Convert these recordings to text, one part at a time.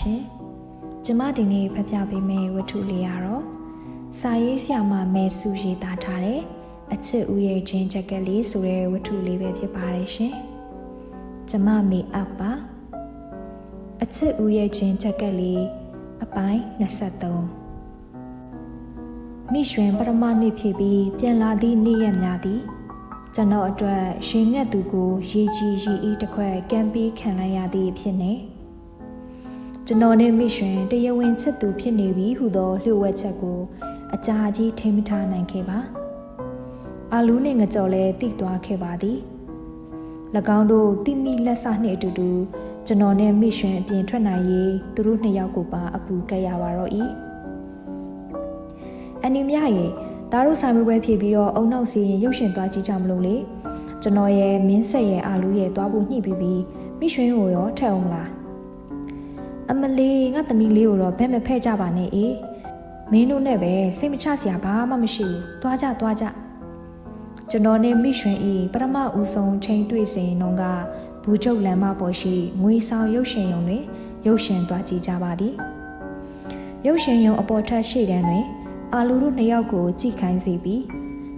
ရှင်။ကျမဒီနေ့ဖတ်ပြပေးမယ့်ဝတ္ထုလေးကတော့စာရေးဆရာမမဲစုရေးသားထားတဲ့အချစ်ဦးရဲ့ချင်းချက်ကလေးဆိုတဲ့ဝတ္ထုလေးပဲဖြစ်ပါတယ်ရှင်။ကျမမေအပ်ပါအချစ်ဦးရဲ့ချင်းချက်ကလေးအပိုင်း23မိရွှင်ပရမနှစ်ဖြစ်ပြီးပြန်လာသည့်နေ့ရက်များသည်ကျွန်တော်အတွက်ရေငက်သူကိုရေကြီးရေအေးတစ်ခွက်ကမ်းပေးခံလိုက်ရသည့်ဖြစ်နေ ကျွန်တော်နဲ့မိရွှင်တရားဝင်ချစ်သူဖြစ်နေပြီဟုသောလျှို့ဝှက်ချက်ကိုအကြာကြီးထိမ့်မထားနိုင်ခဲ့ပါအာလူးနဲ့ငကြော်လဲတိသွားခဲ့ပါသည်၎င်းတို့တိမိလက်စနှင့်အတူတူကျွန်တော်နဲ့မိရွှင်အပြင်ထွက်နိုင်ရေးသူတို့နှစ်ယောက်ကိုပါအပူကက်ရပါတော့၏အနီမြရဲ့သားတို့ဆိုင်ပွဲဖြစ်ပြီးတော့အုံနောက်စီရင်ရုပ်ရှင်သွားကြည့်ကြမလို့လေကျွန်တော်ရဲ့မင်းဆက်ရဲ့အာလူရဲ့သွားဖို့ညှိပြီးပြီးမိရွှင်ကိုရောထက်အောင်လား အမလေးငါသမီးလေးကိုတော့ဘယ်မဖဲ့ကြပါနဲ့အေးမင်းတို့နဲ့ပဲစိတ်မချစရာဘာမှမရှိဘူးသွားကြသွားကြကျွန်တော်နဲ့မိရွှင်ဤပထမဦးဆုံးချိန်တွေ့စဉ်တုန်းကဘူကျုပ်လမ်းမပေါ်ရှိငွေဆောင်ရုပ်ရှင်ရုံတွင်ရုပ်ရှင်သွားကြည့်ကြပါသည်ရုပ်ရှင်ရုံအပေါ်ထပ်ရှိတန်းတွင် အာလူတို့နှစ်ယောက်ကိုကြည့်ခိုင်းစီပြီး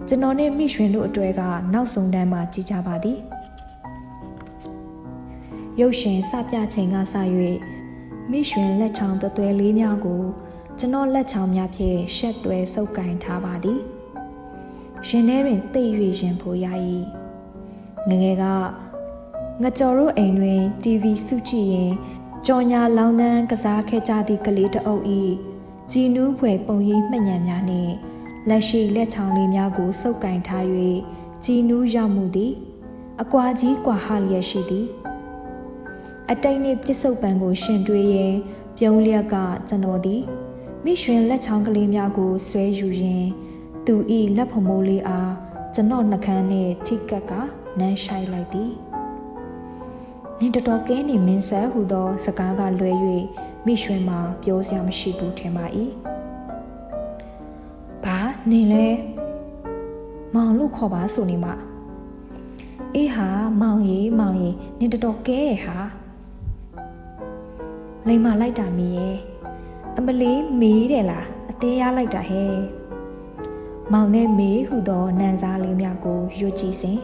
ကျွန်တော်နဲ့မိရွှင်တို့အတွေ့ကနောက်ဆုံးတန်းမှာကြည့်ကြပါသည်ရုပ်ရှင်စပြချိန်ကစ၍ မိရွှင်လက်ချောင်းသွဲသွဲလေးများကိုကျွန်တော်လက်ချောင်းများဖြင့်ရှက်သွဲစုပ်ကင်ထားပါသည်ရှင်ထဲတွင်တိတ်၍ရင်ဖိုရ၏ငငယ်ကငကြော်တို့အိမ်တွင် TV စုကြည့်ရင်ကြော်ညာလောင်းနှန်းကစားခဲ့ကြသည့်ကလေးတအုပ်၏ကြည်နူးဖွယ်ပုံရိပ်မှတ်ဉဏ်များနှင့်လက်ရှိလက်ချောင်းလေးများကိုစုပ်ကင်ထား၍ကြည်နူးရောက်မှုသည် အကွာကြီးကွာဟလျက်ရှိသည် အတိတ်နှင့်ပြစ္ဆုတ်ပံကိုရှင်တွေးရင်ပြုံးလျက်ကကျွန်တော်သည်မိရွှင်လက်ချောင်းကလေးများကိုဆွဲယူရင်းသူဤလက်ဖမိုးလေးအားကျွန်တော်နှကန်းနှင့်ထိကက်ကနမ်းရှိုက်လိုက်သည်နင်တော်တော်ကဲနေမင်းဆက်ဟူသော စကားကလွဲ၍မိရွှင်မှာပြောစရာမရှိဘူးထင်ပါ၏ဘာနင်လဲမောင်လို့ခေါ်ပါဆိုနေမှာအေးဟာမောင်ရီမောင်ရီနင်တော်တော်ကဲတယ်ဟာ လိမ္မာလိုက်တာမီးရဲ့အမလေးမေးတယ်လားအသေးရလိုက်တာဟဲ့မောင်နဲ့မေးဟူသောနန်းစားလေးများကိုရွတ်ကြည့်စဉ်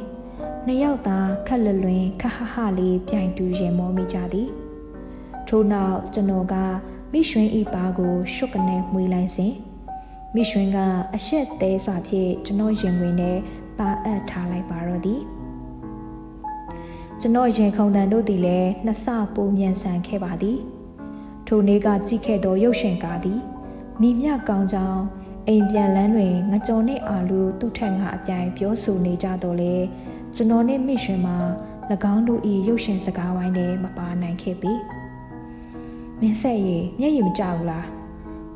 နှစ်ယောက်သာခက်လွလွင်ခဟဟလေးပြိုင်တူရင်မောမိကြသည်ထို့နောက်ကျွန်တော်ကမိရွှင်ဤပါကိုရှုပ်ကနေမှွေလိုက်စဉ်မိရွှင်ကအရှက်သေးစွာဖြင့်ကျွန်တော်ရင်ဝင်နဲ့ပါအပ်ထားလိုက်ပါတော့သည်ကျွန်တော်ရင်ခုန်တန်တို့သည်လည်းနှစ်ဆပိုမြန်ဆန်ခဲ့ပါသည် ထိုနေ့ကကြည့်ခဲ့သောရုပ်ရှင်ကားသည်မိမြကောင်းကြောင်းအိမ်ပြန်လန်းတွင်ငကြော်နှင့်အာလူသူ့ထက်ငါအပြိုင်ပြောဆိုနေကြတော့လေကျွန်တော်နှင့်မိရွှင်မှာ၎င်းတို့၏ရုပ်ရှင်စကားဝိုင်းထဲမပါနိုင်ခဲ့ပြီမင်းဆက်ရမျက်ရည်မကျဘူးလား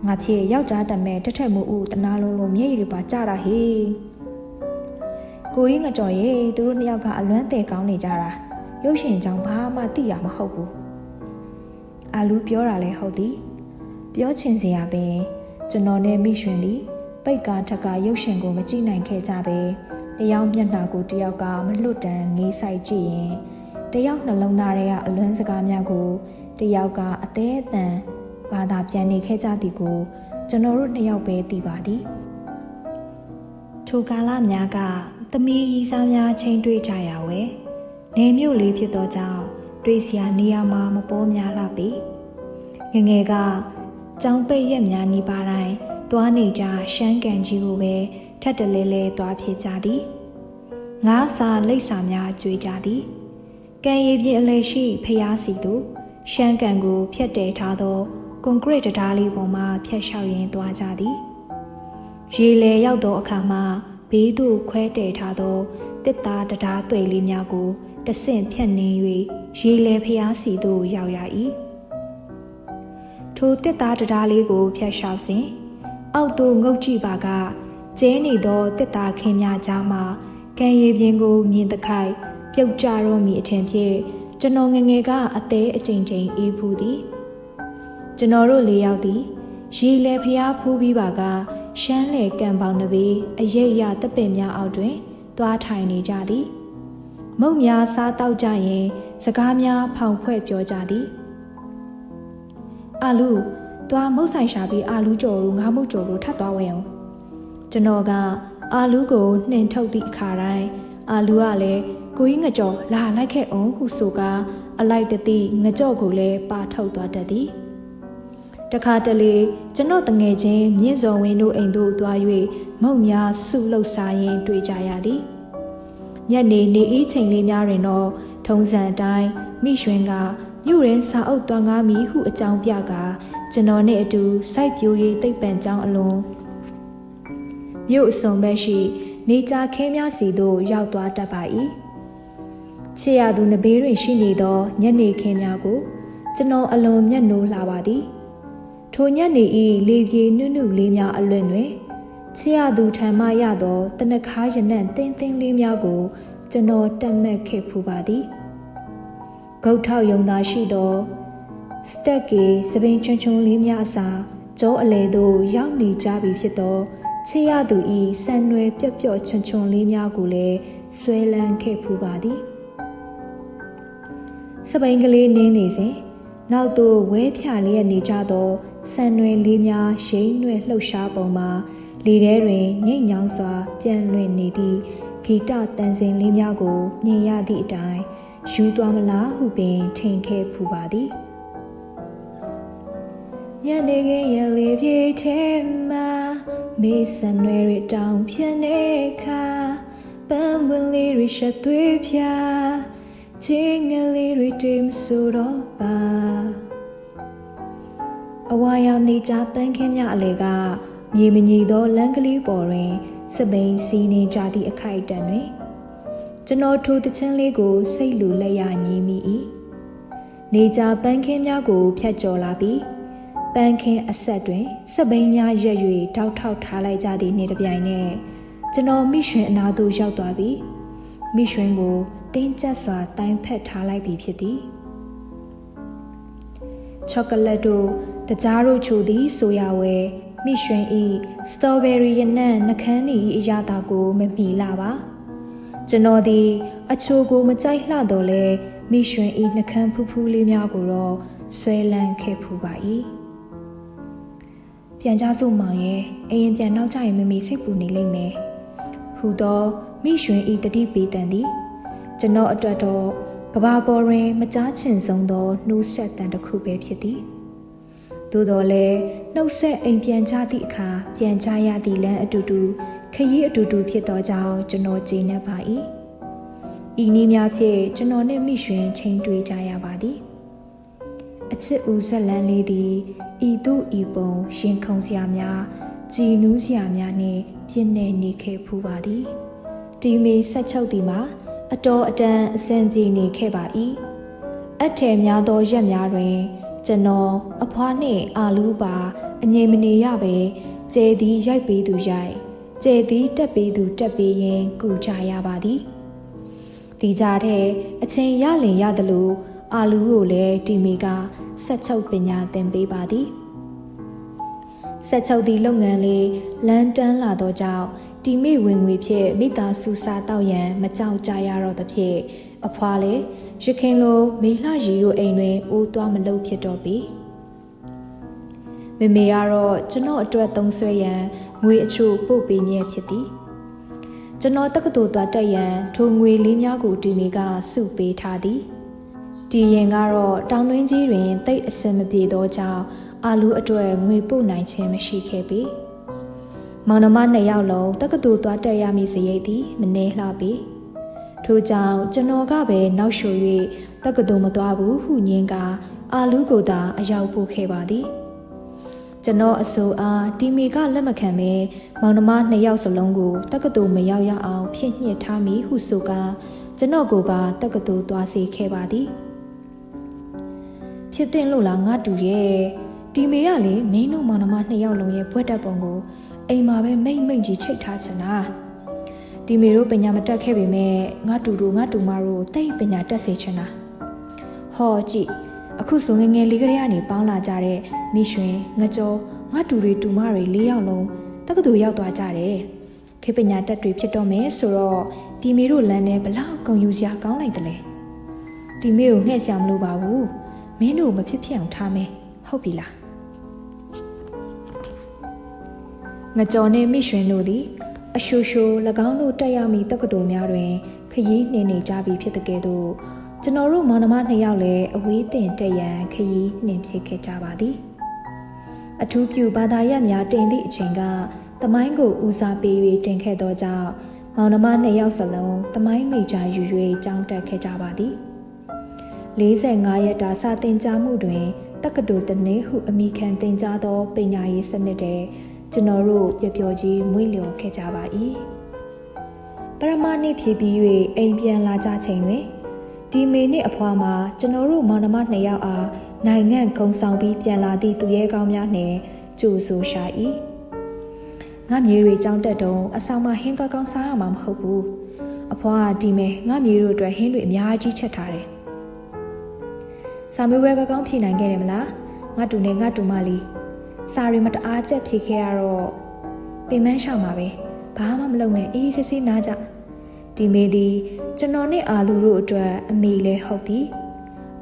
ငါဖြေယောက်ျားတမဲတက်ထက်မှုဦးတနာလုံးလုံးမျက်ရည်တွေပါကျတာဟေးကိုကြီးငကြော်ရေသူတို့နှစ်ယောက်ကအလွမ်းတဲကောင်းနေကြတာရုပ်ရှင်ကြောင့်ဘာမှသိရမဟုတ်ဘူး အာလူပြောတာလဲဟုတ်သည်ပြောချင်စရာပဲကျွန်တော်နဲ့မိရွှင်သည်ပိတ်ကားထက်ကရုပ်ရှင်ကိုမကြည့်နိုင်ခဲ့ကြပဲတယောက်မျက်နှာကိုတယောက်ကမလွတ်တမ်းငေးဆိုင်ကြည့်ရင်တယောက်နှလုံးသားတွေကအလွမ်းစကားများကိုတယောက်ကအသေးအတန်ဘာသာပြန်နေခဲ့ကြသည်ကို ကျွန်တော်တို့နှစ်ယောက်ပဲသိပါသည်ထိုကာလများကသမီးရီစားများချိန်တွေ့ကြရဝဲနေမြို့လေးဖြစ်သောကြောင့် တွေ့စရာနေရာမှာမပေါ်များလာပြီငငယ်ကကျောင်းပိတ်ရက်များနေပါတိုင်းသွားနေကြရှမ်းကန်ကြီးကိုပဲထက်တလဲလဲသွားဖြစ်ကြသည်ငါးစာလိပ်စာများကျွေးကြသည်ကံရည်ပြင်းအလဲရှိဖျားစီသူရှမ်းကန်ကိုဖျက်တဲထားသောကွန်ကရစ်တရားလေးပေါ်မှဖျက်လျှောက်ရင်းသွားကြသည်ရေလေရောက်သောအခါမှာဘေးသို့ခွဲတဲထားသောတစ်သားတရားတွေလေးများကို တဆင့်ဖြတ်နှင်း၍ရေလေဖျားစီသို့ရောက်ရ၏ထိုတစ်သားတရားလေးကိုဖျက်လျှောက်စဉ်အောက်သို့ငုတ်ကြည့်ပါကကျဲနေသောတစ်သားခင်းများကြားမှာကံရည်ပြင်းကိုမြင်တခိုက်ပြုတ်ကြတော့မိအထင်ဖြင့်ကျွန်တော်ငငယ်ကအသေးအချိန်ချင်းအေးဖူးသည်ကျွန်တော်တို့လေးယောက်သည်ရေလေဖျားဖူးပြီးပါကရှမ်းလေကံပေါင်းတစ်ပေအရေးရတပင်များအောက်တွင်သွားထိုင်နေကြသည် မုံများစားတောက်ကြရင်စကားများဖောင်ဖွဲ့ပြောကြသည်အာလူသွားမုတ်ဆိုင်ရှာပြီးအာလူကြော်တို့ငါးမုတ်ကြော်တို့ထပ်သွားဝယ်အောင်ကျွန်တော်ကအာလူကိုနှင်ထုတ်သည့်အခါတိုင်းအာလူကလည်းကိုကြီးငကြော်လာလိုက်ခဲ့အောင်ဟုဆိုကအလိုက်တသိငကြော့ကိုလည်းပါထုတ်သွားတတ်သည်တခါတလေကျွန်တော်တငယ်ချင်းမြင့်စော်ဝင်းတို့အိမ်သို့သွား၍မုံများစုလှုပ်စားရင်းတွေ့ကြရသည် ညနေနေအေးချိန်လေးများတွင်တော့ထုံးစံအတိုင်းမိရွှင်ကမြို့ရင်းစာအုပ်တွားငါမီဟုအကြောင်းပြကကျွန်တော်နဲ့အတူစိုက်ပျိုးရေးသိပ္ပံကျောင်းအလွန်မြို့အစုံဘက်ရှိ နေကြခင်းများစီသို့ရောက်သွားတတ်ပါ၏ချစ်ရသူနဘေးတွင်ရှိနေသောညနေခင်းများကို ကျွန်တော်အလွန်မျက်နှိုးလာပါသည်ထိုညနေဤလေပြေနုနုလေးများအလွင်တွင် ချစ်ရသူထံမှရသောတနခါရနံ့တင်းတင်းလေးများကို ကျွန်တော်တက်မှတ်ခဲ့ဖူးပါသည်ဂုတ်ထောက်ယုံသာရှိသောစတက်ကီစပင်ချွန်းချွန်းလေးများအစာကျောအလေသို့ရောက်နေကြပြီဖြစ်သောချစ်ရသူဤဆန်နွယ်ပြက်ပြက်ချွန်းချွန်းလေးများကိုလည်းဆွဲလန်းခဲ့ဖူးပါသည်စပိန်ကလေးနင်းနေစဉ်နောက်သို့ဝဲဖြာလျက်နေကြသောဆန်နွယ်လေးများရှိန်နွယ်လှုပ်ရှားပုံမှာ လေထဲတွင်ငိတ်ညောင်းစွာပြန်လွင့်နေသည့်ဂီတတန်စင်လေးများကိုမြင်ရသည့်အတိုင်းယူသွားမလားဟုပင်ထင်ခဲ့ဖူးပါသည်ညနေခင်းရလေးပြေထဲမှာမေးစံရွယ်ရတောင်ဖြစ်နေခါပန်းဝင်လေးရရှက်သွေးဖြာချင်းငယ်လေးတွေတိမ်ဆိုတော့ပါအဝါရောက်နေကြတန်းခင်းမြအလေက မြေမညီသောလမ်းကလေးပေါ်တွင်စပိန်စီနေကြသည့်အခိုက်အတန့်တွင်ကျွန်တော်ထိုတချင်းလေးကို စိတ်လူလက်ရညီးမိ၏နေကြပန်းခင်းများကိုဖြတ်ကျော်လာပြီးပန်းခင်းအဆက်တွင်စပိန်များရက်၍တောက်ထောက်ထားလိုက်ကြသည့်နေ့တစ်ပြိုင်နက်ကျွန်တော်မိရွှင်အနာသို့ရောက်သွားပြီးမိရွှင်ကိုတင်းကျပ်စွာတိုင်ဖက်ထားလိုက်ပြီဖြစ်သည်ချောကလက်တို့တကြားတို့ချိုသည်ဆိုရဝဲ မိရွှင်ဤစတော်ဘယ်ရီရနံ့နှကန်းဤအရာတာကိုမမီလာပါကျွန်တော်သည်အချိုကိုမကြိုက်လှတော့လဲမိရွှင်ဤနှကန်းဖူးဖူးလေးများကိုတော့ဆွဲလန်းခဲ့ဖူးပါ၏ပြန်ကြစို့မောင်ရဲ့အရင်ပြန်နောက်ကျရင်မမေစိတ်ပူနေလိမ့်မယ်ဟူသောမိရွှင်ဤတတိပေတန်သည်ကျွန်တော်အတွက်တော့ကဘာပေါ်တွင်မကြားချင်ဆုံးသောနှိုးဆက်တန်တစ်ခုပဲဖြစ်သည် သို့တော်လည်းနှုတ်ဆက်အိမ်ပြန်ကြသည့်အခါပြန်ကြရသည့်လမ်းအတူတူခရီးအတူတူဖြစ်သောကြောင့်ကျွန်တော်ကျေနပ်ပါ၏ဤနည်းများဖြင့်ကျွန်တော်နှင့်မိရွှင်ချိန်တွေ့ကြရပါသည်အချစ်ဦးဇက်လန်းလေးသည်ဤသို့ဤပုံရင်ခုန်စရာများကြည်နူးစရာများနှင့်ပြည့်နေနေခဲ့ဖူးပါသည်တီမီဆက်ချုပ်သည်မှာအတော်အတန်အဆင်ပြေနေခဲ့ပါ၏အထည်များသောရက်များတွင် ကျွန်တော်အဖွားနှင့်အာလူးပါအငြိမ်မနေရပဲကျဲသည်ရိုက်ပေးသူရိုက်ကျဲသည်တက်ပေးသူတက်ပေးရင်ကူကြရပါသည်ဒီကြတဲ့အချိန်ရလင်ရသလိုအာလူးကိုလည်းတီမီကဆက်ချုပ်ပညာသင်ပေးပါသည်ဆက်ချုပ်သည့်လုပ်ငန်းလေးလန်တန်းလာသောကြောင့်တီမိဝင်ငွေဖြင့်မိသားစုစားတောက်ရန်မကြောက်ကြရတော့သဖြင့်အဖွာလည်း ရခင်လိုမေလှရီတို့အိမ်တွင်အိုးသွားမလုပ်ဖြစ်တော့ပြီမမေကတော့ကျွန်တော်အတွက်သုံးဆွဲရန်ငွေအချို့ပို့ပေးမြဲဖြစ်သည်ကျွန်တော်တက္ကသိုလ်သွားတက်ရန်ထိုငွေလေးများကိုတီမီကစုပေးထားသည်ဒီရင်ကတော့တောင်တွင်းကြီးတွင်တိတ်အစင်မပြေသောကြောင့်အာလူအတွက်ငွေပို့နိုင်ခြင်းမရှိခဲ့ပေ။မောင်နှမနှစ်ယောက်လုံးတက္ကသိုလ်သွားတက်ရမည့်စရိတ်သည်မနှဲလှပေ ထို့ကြောင့်ကျွန်တော်ကပဲနောက်လျှို၍တက္ကသိုလ်မသွားဘူးဟုညင်းကအာလူးကိုသာအရောက်ပို့ခဲ့ပါသည်ကျွန်တော်အဆိုအားတီမီကလက်မခံပဲမောင်နှမနှစ်ယောက်စလုံးကိုတက္ကသိုလ်မရောက်ရအောင်ဖြစ်ညှစ်ထားမိဟုဆိုကကျွန်တော်ကိုပါတက္ကသိုလ်သွားစေခဲ့ပါသည်ဖြစ်တဲ့လို့လားငါတူရဲ့တီမီကလေမင်းတို့မောင်နှမနှစ်ယောက်လုံးရဲ့ဘွဲ့တက်ပုံကိုအိမ်မှာပဲမိတ်မိတ်ကြီးချိတ်ထားချင်တာ ဒီမေတို့ပညာမတက်ခဲ့ပေမဲ့ငါတူတို့ငါတူမတို့တိတ်ပညာတက်စေချင်တာဟောကြည့်အခုဆိုငငယ်လေးကလေးကနေပေါင်းလာကြတဲ့မိရွှင်ငကြောငါတူတွေတူမတွေ၄ယောက်လုံးတက္ကသိုလ်ရောက်သွားကြတယ်ခေပညာတက်တွေဖြစ်တော့မယ်ဆိုတော့ဒီမေတို့လမ်းထဲဘလောက်ဂုံယူစရာကောင်းလိုက်တယ်လေဒီမေကိုငှဲ့ဆရာမလို့ပါဘူးမင်းတို့မဖြစ်ဖြစ်အောင်ထားမယ်ဟုတ်ပြီလားငကြော်နှင့်မိရွှင်တို့သည် အရှူရှူ၎င်းတို့တက်ရမည့်တက္ကသိုလ်များတွင်ခရီးနှင်နေကြပြီဖြစ်တဲ့ကဲ့သို့ကျွန်တော်တို့မောင်နှမနှစ်ယောက်လည်းအဝေးတင်တက်ရန်ခရီးနှင်ဖြစ်ခဲ့ကြပါသည်အထူးပြုဘာသာရပ်များတင်သည့်အချိန်ကတမိုင်းကိုဦးစားပေး၍တင်ခဲ့သောကြောင့်မောင်နှမနှစ်ယောက်စလုံးတမိုင်းမိကြယူ၍ကြောင်းတက်ခဲ့ကြပါသည်45ရက်တာစာတင်ကြားမှုတွင်တက္ကသိုလ်တနည်းဟုအမိခံတင်ကြားသောပညာရေးစနစ်တဲ့ ကျွန်တော်တို့ပြပျော်ကြီးမွေ့လျော်ခဲ့ကြပါ၏ပရမနှစ်ဖြည့်ပြီး၍အိမ်ပြန်လာကြချိန်တွင်ဒီမေနှင့်အဖွာမှာကျွန်တော်တို့မောင်နှမနှစ်ယောက်အားနိုင်ငံဂုံဆောင်ပြီးပြန်လာသည့်သူရဲကောင်းများနှင့်ကြိုဆိုရှာ၏ငါမြေတွေကြောင်းတက်တုံးအဆောင်မှာဟင်းကောင်းကောင်းစားရမှာမဟုတ်ဘူးအဖွားကဒီမဲငါမြေတို့အတွက်ဟင်းတွေအများကြီးချက်ထားတယ်စာမေးပွဲကောင်းကောင်းဖြေနိုင်ခဲ့တယ်မလားငါတူနဲ့ငါတူမလေး စာရီမတအားချက်ဖြေခဲ့ရတော့ပင်မရှောက်မှာပဲဘာမှမလုပ်နဲ့အေးစစ်စစ်နားကြဒီမေသည်ကျွန်တော်နဲ့အာလူတို့အတွက်အမေလည်းဟုတ်သည်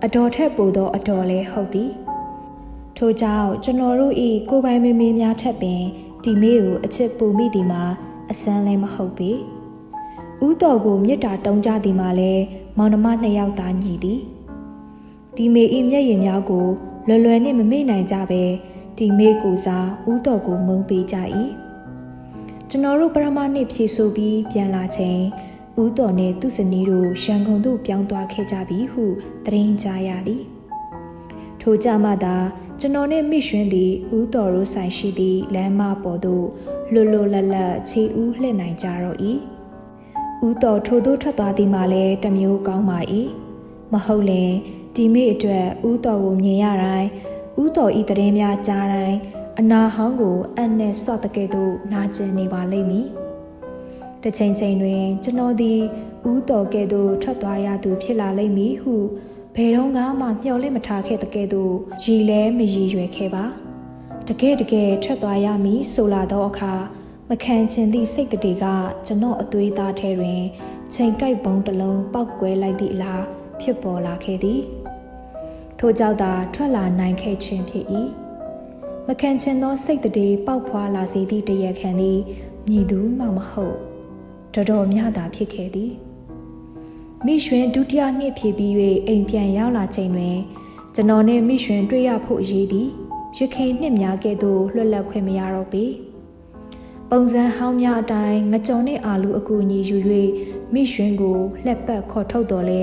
အတော်ထက်ပိုသောအတော်လည်းဟုတ်သည်ထို့ကြောင့်ကျွန်တော်တို့ဤကိုပိုင်မေမေများထက်ပင်ဒီမေကိုအချစ်ပူမိသည်မှာအစမ်းလည်းမဟုတ်ပေဥတော်ကိုမြစ်တာတုံးကြသည်မှာလည်းမောင်နှမနှစ်ယောက်သားညီသည်ဒီမေဤမျက်ရည်များကိုလွယ်လွယ်နှင့်မမေ့နိုင်ကြပဲ ဒီမေကိုစားဥတော်ကိုမုန်းပေးကြ၏ကျွန်တော်တို့ပရမနှစ်ဖြည့်ဆို့ပြီးပြန်လာချိန်ဦးတော်နှင့်သူ့ဇနီးတို့ရန်ကုန်သို့ပြောင်းသွားခဲ့ကြပြီဟုသတင်းကြားရသည်ထိုကြမှသာကျွန်တော်နှင့်မိရွှင်သည်ဦးတော်တို့ဆိုင်ရှိသည့်လမ်းမပေါ်သို့လွတ်လွတ်လပ်လပ်ခြေဦးလှည့်နိုင်ကြတော့၏ဦးတော်ထိုသို့ထွက်သွားသည်မှလည်းတမျိုးကောင်းပါ၏မဟုတ်လင်ဒီမိအတွက်ဦးတော်ကိုမြင်ရတိုင်း ဦးတော်ဤတည်င်းများကြားတိုင်းအနာဟောင်းကိုအပ်နဲ့ဆော့တကဲ့သို့နာကျင်နေပါလိမ့်မည်တစ်ချိန်ချိန်တွင် ကျွန်တော်သည်ဦးတော်ကဲ့သို့ထွက်သွားရသူဖြစ်လာလိမ့်မည်ဟုဘယ်တော့မှမျှော်လင့်မထားခဲ့တဲ့ကဲ့သို့ရည်လဲမရည်ရွယ်ခဲ့ပါတကယ်တကယ်ထွက်သွားရမည်ဆိုလာသောအခါမခံချင်သည့်စိတ်တည်းကကျွန်တော်အသွေးသားထဲတွင်ချိန်ကိုက်ပုံးတစ်လုံးပောက်ကွဲလိုက်သည့်အလားဖြစ်ပေါ်လာခဲ့သည် ထို့ကြောင့်သာထွက်လာနိုင်ခဲ့ခြင်းဖြစ်၏မခံချင်သောစိတ်တည်းပေါက်ဖွာလာစေသည့်တရခံသည်မြည်သူမှမဟုတ်တော်တော်များသာဖြစ်ခဲ့သည်မိရွှင်ဒုတိယနှစ်ဖြစ်ပြီး၍အိမ်ပြန်ရောက်လာချိန်တွင်ကျွန်တော်နှင့်မိရွှင်တွေ့ရဖို့အရေးသည်ရခင်နှစ်များကဲ့သို့လွတ်လပ်ခွင့်မရတော့ပေပုံစံဟောင်းများအတိုင်းငကြုံနှင့်အာလူအကူအညီယူ၍မိရွှင်ကိုလှက်ပတ်ခေါ်ထုတ်တော်လဲ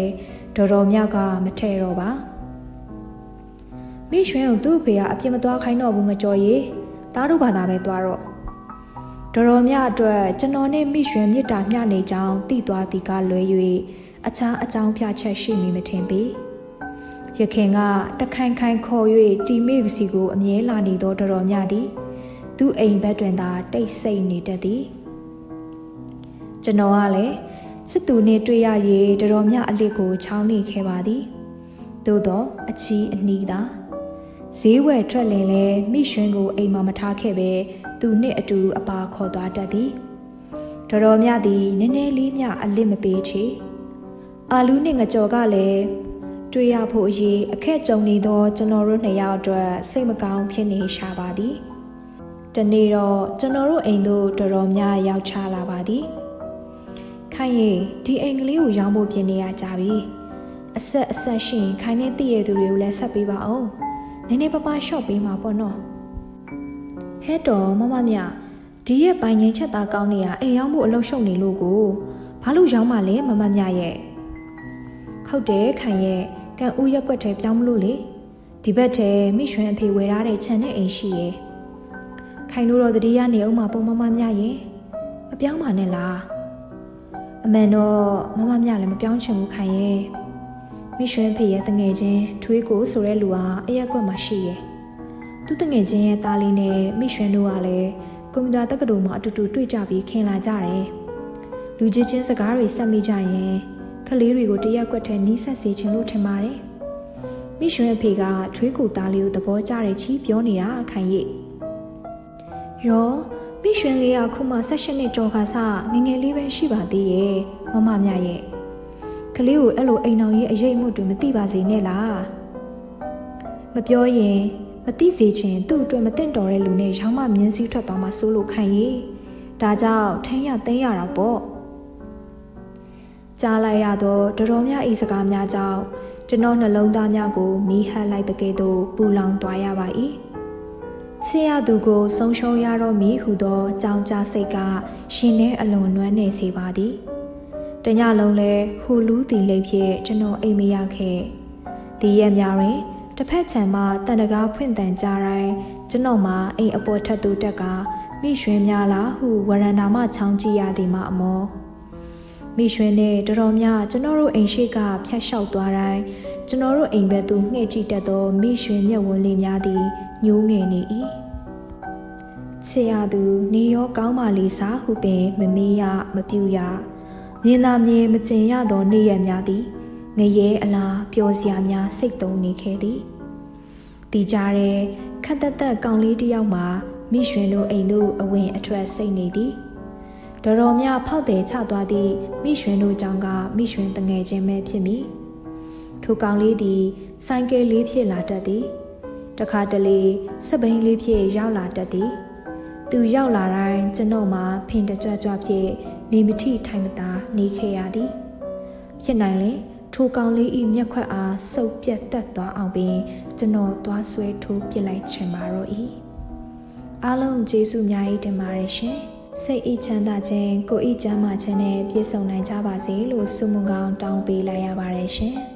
တော်တော်များကမထဲ့တော့ပါ မိရွှင်ကိုသူ့ဖေကအပြစ်မသွားခိုင်းတော့ဘူးငကြော်ရီတားတို့ဘာသာပဲသွားတော့တော်တော်များအတွက်ကျွန်တော်နဲ့မိရွှင်မြစ်တာမျှနေကြောင်းသိသွားသည်ကလွဲ၍အခြားအကြောင်းပြချက်ရှိမည်မထင်ပေရခင်ကတခိုင်ခိုင်ခေါ်၍တီမေစီကိုအမြဲလာနေသောတော်တော်များသည်သူ့အိမ်ဘက်တွင်သာတိတ်ဆိတ်နေတတ်သည်ကျွန်တော်ကလည်းစစ်သူနှင့်တွေ့ရ၍တော်တော်များအလစ်ကိုချောင်းနေခဲ့ပါသည်သို့တော့အချီးအနီးသာ ဈေးဝယ်ထွက်လင်လဲမိရွှင်ကိုအိမ်မှာမထားခဲ့ပဲသူနှင့်အတူအပါခေါ်သွားတတ်သည်တော်တော်များသည်နည်းနည်းလေးမျှအလစ်မပေးချေအာလူနှင့်ငကြော်ကလည်းတွေ့ရဖို့အရေးအခက်ကြုံနေသောကျွန်တော်တို့နှစ်ယောက်အတွက်စိတ်မကောင်းဖြစ်နေရှာပါသည်တနေ့တော့ကျွန်တော်တို့အိမ်သို့တော်တော်များရောက်ချလာပါသည်ခိုင်ရီဒီအိမ်ကလေးကိုရောင်းဖို့ပြင်နေရကြပြီအဆက်အဆက်ရှိရင်ခိုင်နဲ့တည့်ရသူတွေကိုလည်းဆက်ပေးပါအောင် နည်းနည်းပပရှော့ပေးမှာပေါ့နော်ဟဲ့တော်မမမြဒီရဲ့ပိုင်ငင်းချက်သားကောင်းနေတာအိမ်ရောက်မှုအလုံးရှုံနေလို့ကိုဘာလို့ရောင်းမှလဲမမမြရဲ့ဟုတ်တယ်ခိုင်ရဲ့ကန်ဦးရက်ွက်ထဲပြောင်းမလို့လေဒီဘက်ထဲမိရွှင်အဖေဝယ်ထားတဲ့ခြံနဲ့အိမ်ရှိရဲ့ခိုင်တို့တော့တတိယနေအောင်မှာပုံမမမြရဲ့မပြောင်းပါနဲ့လားအမှန်တော့မမမြလည်းမပြောင်းချင်ဘူးခိုင်ရဲ့ မိရွှင်ဖေရဲ့တငယ်ချင်းထွေးကိုဆိုတဲ့လူဟာအရက်ကွက်မှာရှိရဲ့သူတငယ်ချင်းရဲ့သားလေးနဲ့မိရွှင်တို့ကလည်းကွန်ပျူတာတက္ကသိုလ်မှာအတူတူတွေ့ကြပြီးခင်လာကြတယ်လူချင်းချင်းစကားတွေဆက်မိကြရင်ကလေးတွေကိုတရက်ကွက်ထဲနီးဆက်စေချင်လို့ထင်ပါတယ်မိရွှင်အဖေကထွေးကိုသားလေးကိုသဘောကျတဲ့ချီပြောနေတာအခိုင်ရိပ်ရောမိရွှင်လေးကခုမှ၁၈နှစ်ကျော်ခါစငငယ်လေးပဲရှိပါသေးရဲ့မမမြရဲ့ ကလေးကိုအဲ့လိုအိမ်အောင်ရေးအရေးမှုတွေမသိပါစေနဲ့လားမပြောရင်မသိစေချင်သူ့အတွက်မသင့်တော်တဲ့လူနဲ့ရောင်းမမြင်းစည်းထွက်သွားမှစိုးလို့ခံရည်ဒါကြောင့်ထင်းရသိမ်းရတာပေါ့ကြားလိုက်ရသောတော်တော်များဤစကားများကြောင့်ကျွန်တော်နှလုံးသားများကိုမီးဟပ်လိုက်တဲ့ကဲ့သို့ပူလောင်သွားရပါ၏ချစ်ရသူကိုဆုံးရှုံးရတော့မည်ဟုသောကြောင်ကြစိတ်ကရှင်ထဲအလွန်နွမ်းနေစေပါသည် တညလုံးလဲဟိုလူးတီလိမ့်ဖြင့်ကျွန်တော်အိမ်မရခဲ့ဒီရက်များတွင်တစ်ဖက်ခြံမှတန်တကားဖွင့်တန်ကြတိုင်းကျွန်တော်မှအိမ်အပေါ်ထပ်သူတက်ကမိရွှင်များလားဟုဝရန်တာမှချောင်းကြည့်ရသည်မှအမောမိရွှင်နဲ့တော်တော်များကျွန်တော်တို့အိမ်ရှိကဖြတ်လျှောက်သွားတိုင်းကျွန်တော်တို့အိမ်ဘက်သို့ငှဲ့ကြည့်တတ်သောမိရွှင်မျက်ဝန်းလေးများသည်ညှိုးငယ်နေ၏ချစ်ရသူ နေရောကောင်းပါလေစားဟုပင်မမေးရမပြူရ မြင်သာမြင်မကျင်ရသောနေ့ရက်များသည်ငရဲအလားပျော်စရာများစိတ်သုံးနေခဲ့သည်တီကြတဲ့ခက်တက်တက်ကောင်လေးတစ်ယောက်မှာမိရွှင်တို့အိမ်သို့အဝင်အထွက်စိတ်နေသည်တော်တော်များဖောက်တယ်ချသွားသည့်မိရွှင်တို့ကြောင့်ကမိရွှင်တငယ်ချင်းပဲဖြစ်မိထိုကောင်လေးသည်ဆိုင်ကယ်လေးဖြစ်လာတတ်သည်တခါတလေစပိန်လေးဖြစ်ရောက်လာတတ်သည်သူရောက်လာတိုင်းကျွန်တော်မှဖင်တကြွကြွဖြစ် နေမထိထိုင်မသာနေခဲ့ရသည်ဖြစ်နိုင်လေထိုကောင်လေးဤမျက်ခွက်အားစုပ်ပြတ်တက်သွားအောင်ပင်ကျွန်တော်သွားဆွဲထိုးပစ်လိုက်ချင်ပါတော့၏အားလုံးကျေးဇူးအများကြီးတင်ပါတယ်ရှင်စိတ်ဤချမ်းသာခြင်းကိုယ်ဤကျမ်းမာခြင်းနဲ့ပြည့်စုံနိုင်ကြပါစေလို့ဆုမွန်ကောင်းတောင်းပေးလိုက်ရပါတယ်ရှင်